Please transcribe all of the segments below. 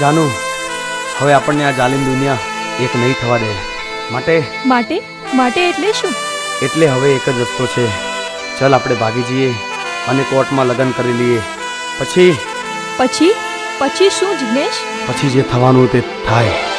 જાનુ. હવે આપણને આ જાલિમ દુનિયા એક નહીં થવા દે. માટે? માટે? માટે એટલે શું? એટલે હવે એક જ રસ્તો છે. ચલ આપણે ભાગી જઈએ અને કોર્ટમાં લગ્ન કરી લઈએ. પછી? પછી? પછી શું જિગ્નેશ? પછી જે થવાનું તે થાય.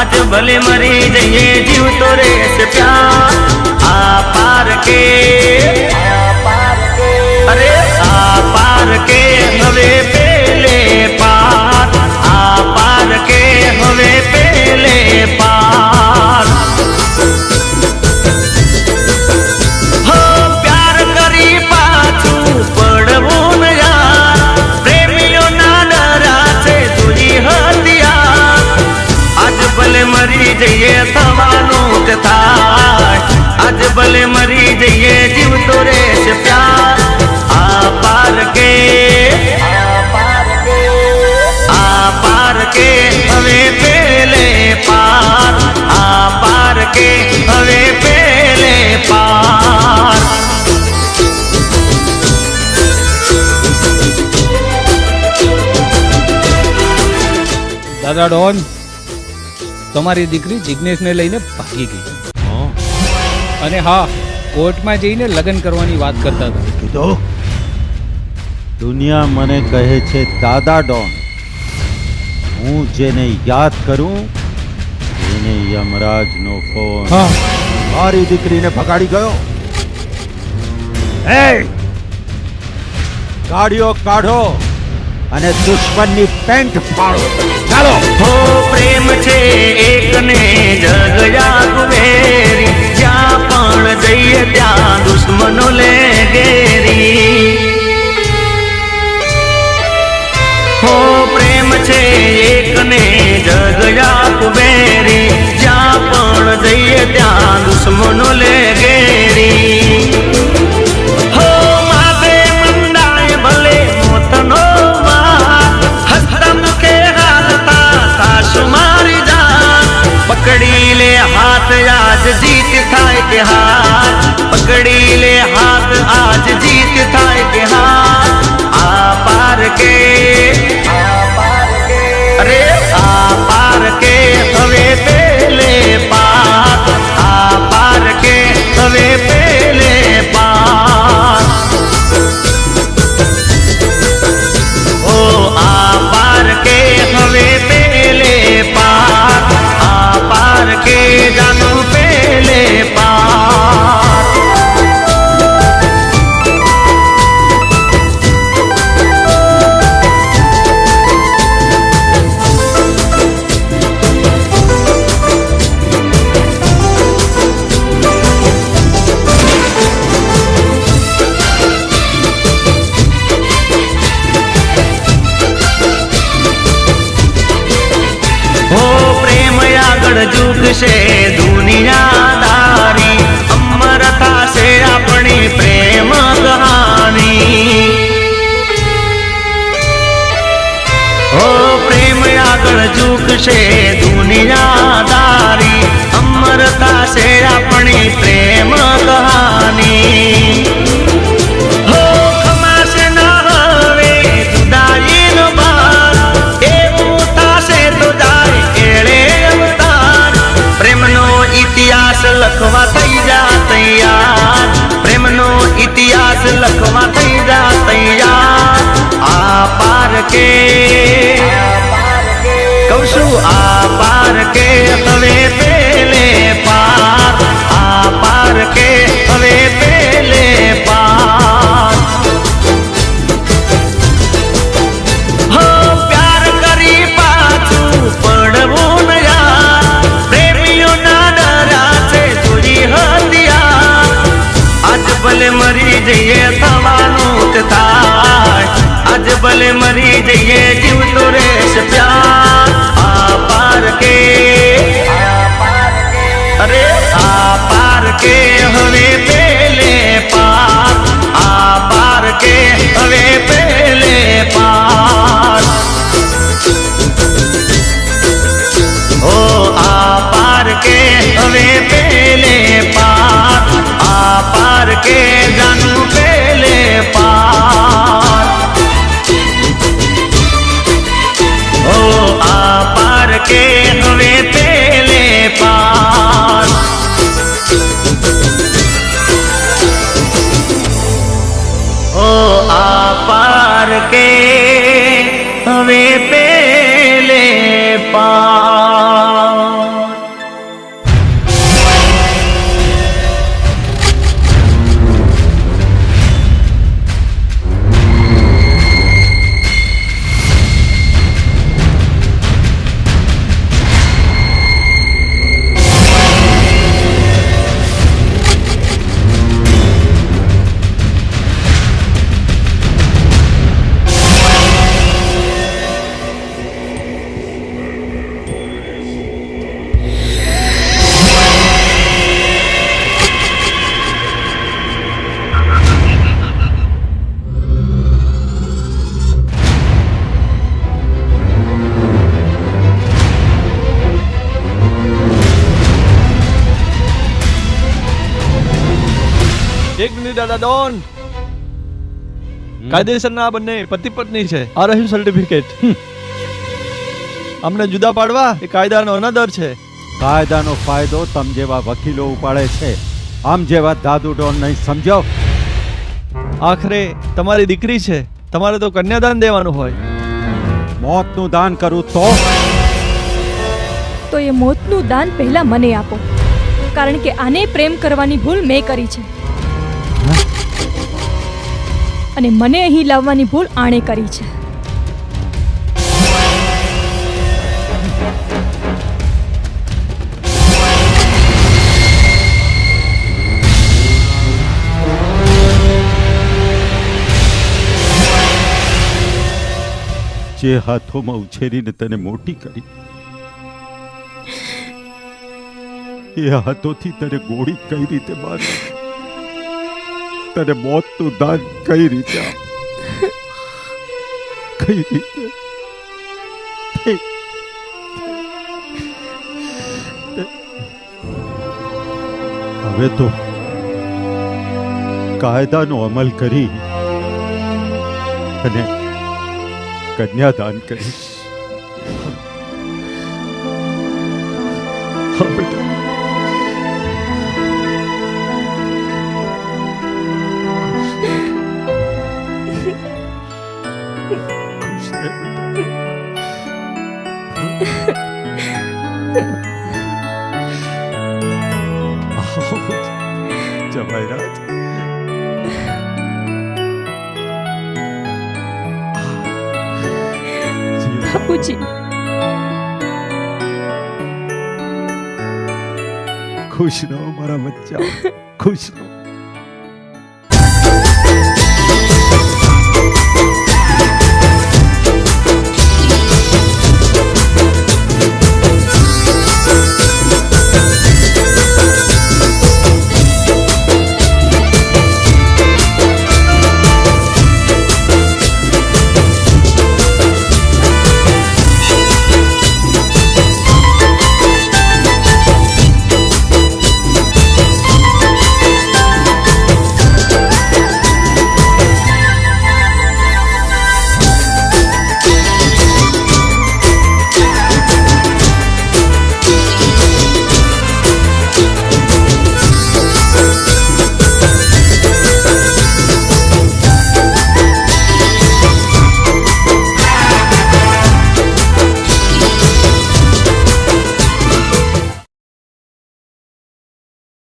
આજ ભલે મરી જઈએ જીવતો રે પ્યાર આ પાર કે દાદા ડોન તમારી દીકરી જિજ્ઞેશને લઈને ભાગી ગઈ. અને હા કોર્ટમાં જઈને લગ્ન કરવાની વાત કરતા હતા. કીધો દુનિયા મને કહે છે દાદા ડોન હું જેને યાદ કરું એને યમરાજનો ફોન. મારી દીકરીને ભગાડી ગયો. એ ગાડીઓ કાઢો અને દુશ્મનની પેન્ટ ફાડો. ચાલો હો પ્રેમ છે એકને જગ જાગવેરી જ્યાં પણ જઈએ ત્યાં દુશ્મનો લે ગેરી હો પ્રેમ છે એકને જગ જાગવેરી જ્યાં પણ જઈએ ત્યાં દુશ્મનો લે ઘેરી. ઝૂકશે દુનિયાદારી અમરતા છે આપણી પ્રેમ કહાની. जइए तवानू तताय आज बले मरी जाइए जीव तोरे से प्यार आ पार के, आ पार के, अरे आ पार के। શકે હવે પેલે પાર ઓ આ પાર કે દાદા ડોન. કાયદેસરના બંને પતિ પત્ની છે. આ રહ્યું સર્ટિફિકેટ અમને જુદા પાડવા એ કાયદાનો અનાદર છે. કાયદાનો ફાયદો તમ જેવા વકીલો ઉપાડે છે. આમ જેવા દાદુ ડોન નહીં સમજો આખરે તમારી દીકરી છે. તમારે તો કન્યાદાન દેવાનું હોય. મોતનું દાન કરું તો? તો એ મોતનું દાન પહેલા મને આપો. કારણ કે આને પ્રેમ કરવાની ભૂલ મેં કરી છે. અને મને અહીં લાવવાની ભૂલ આણે કરી છે. જે હાથોમાં ઉછેરીને તને મોટી કરી, એ હાથોથી તને ગોળી કઈ રીતે મારી? તને મોતનું દાન કઈ રીતે કઈ રીતે? હવે તો કાયદાનો અમલ કરી અને કન્યાદાન કરીશ. આવો, જમાઈરાજ જીવન બાપુજી ખુશ રહો મારા બચ્ચા ખુશ રહો